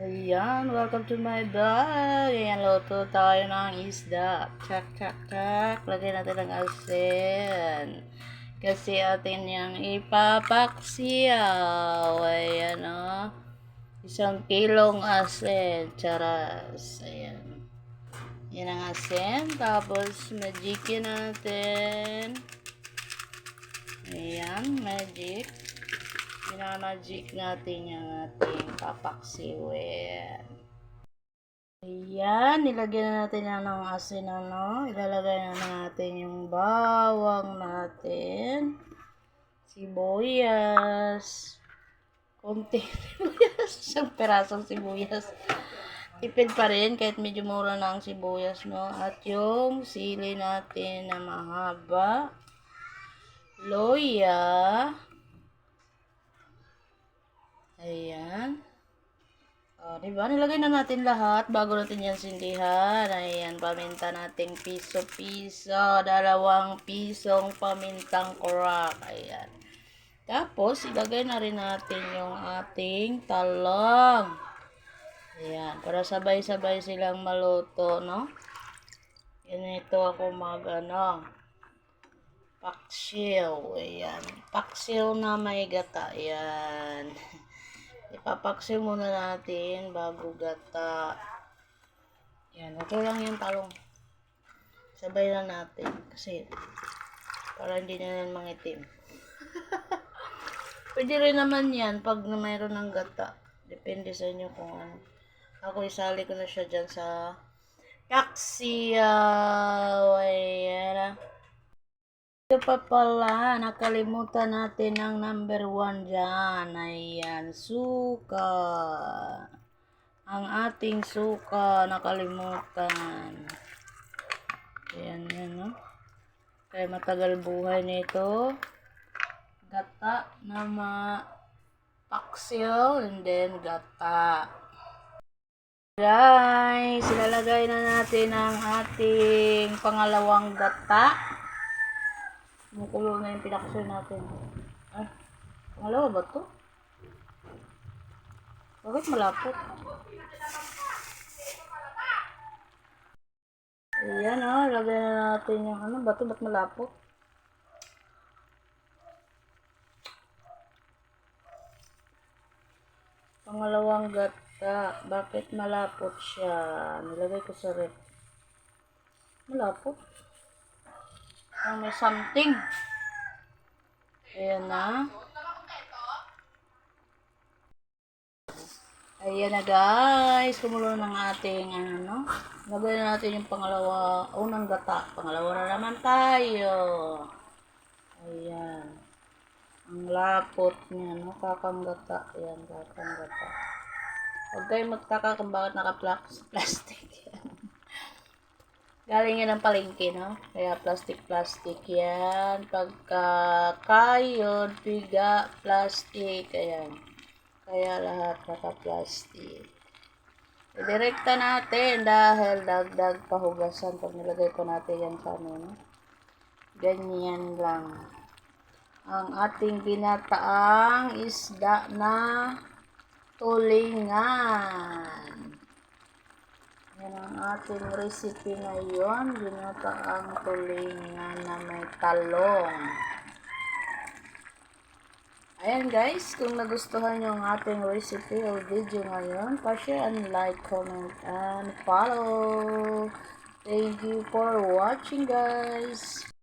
Ayan, welcome to my vlog. Ayan, luto tayo ng isda. Chak, chak, chak. Lagyan natin ng asin. Kasi atin yung ipapaksiyaw. Ayan, o. Isang kilong asin. Charas. Ayan. Yan ang asin. Tapos, magikin natin. Ayan, magic. Minamagic natin yung ating papaksiwin. Ayan, nilagyan na natin yan ng asin, ano. Ilalagay na natin yung bawang natin. Sibuyas. Konti sibuyas. Isang perasong sibuyas. Tipid pa rin kahit medyo mura na ang sibuyas, no. At yung sili natin na mahaba. Loya. Ayan. O, di ba? Nilagay na natin lahat bago natin yan sindihan. Ayan, paminta nating piso-piso. Dalawang pisong pamintang kurak. Ayan. Tapos, ilagay na rin natin yung ating talong. Ayan, para sabay-sabay silang maluto, no? Ganito ako mag, ano, paksiw. Ayan. Paksiw na may gata. Ayan. Ipapaksiw muna natin bago gata. Yan, ito lang yung talong. Sabay lang natin. Kasi, para hindi na yan mangitim. Pwede rin naman yan pag mayroon ng gata. Depende sa inyo kung ano. Ako isali ko na siya dyan sa kaksiyaw. Ayan. Ito pa pala, nakalimutan natin ang number one dyan. Ayan, suka. Ang ating suka, nakalimutan. Ayan, yan, no? Kaya matagal buhay nito. Gata na ma paksiw and then gata. Guys, ilalagay na natin ang ating pangalawang gata. Kumukulo na yung pinakasal natin. Ah, pangalawa ba to? Bakit malapot? Ayan o, oh, lagay na natin yung ano, bato, ba't malapot? Pangalawang gata, bakit malapot siya? Nilagay ko sa rep. Malapot? Ang may something. Ayan na. Ayan na guys. Kumulo ng ating ano. Lagay na natin yung pangalawa. Unang gata. Pangalawa na naman tayo. Ayan. Ang lapot niya. No? Kakang gata. Ayan. Kakang gata. Huwag kayo magtaka kung bakit naka-plastic. Galing yan ng palengke, no? Kaya plastic-plastic yan. Pagka kayod, piga, plastic, ayan. Kaya lahat naka-plastic. Idirekta natin dahil dagdag pahugasan pag nilagay ko natin yan sa no? Ganyan lang. Ang ating ginataang isda na tulingan. Yan ang ating recipe ngayon. Ginataang tulingan na may talong. Ayan guys, kung nagustuhan nyo ang ating recipe o video ngayon, pa-share and like, comment, and follow. Thank you for watching guys.